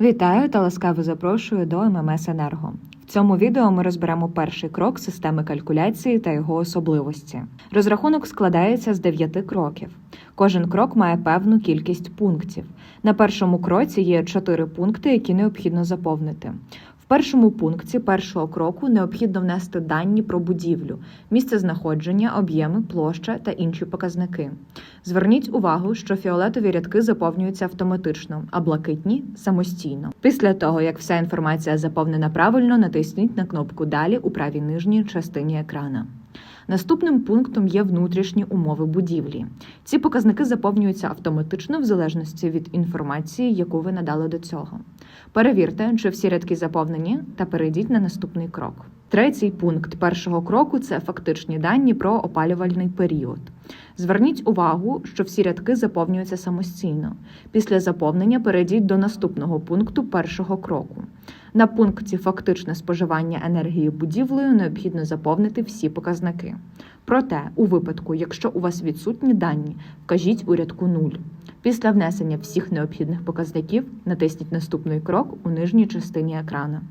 Вітаю та ласкаво запрошую до ММС Енерго. В цьому відео ми розберемо перший крок системи калькуляції та його особливості. Розрахунок складається з 9 кроків. Кожен крок має певну кількість пунктів. На першому кроці є 4 пункти, які необхідно заповнити. Першому пункті першого кроку необхідно внести дані про будівлю, місце знаходження, об'єми, площа та інші показники. Зверніть увагу, що фіолетові рядки заповнюються автоматично, а блакитні самостійно. Після того, як вся інформація заповнена правильно, натисніть на кнопку Далі у правій нижній частині екрана. Наступним пунктом є внутрішні умови будівлі. Ці показники заповнюються автоматично в залежності від інформації, яку ви надали до цього. Перевірте, чи всі рядки заповнені, та перейдіть на наступний крок. Третій пункт першого кроку це фактичні дані про опалювальний період. Зверніть увагу, що всі рядки заповнюються самостійно. Після заповнення перейдіть до наступного пункту першого кроку. На пункті фактичне споживання енергії будівлею необхідно заповнити всі показники. Проте, у випадку, якщо у вас відсутні дані, вкажіть у рядку 0. Після внесення всіх необхідних показників натисніть наступний крок у нижній частині екрана.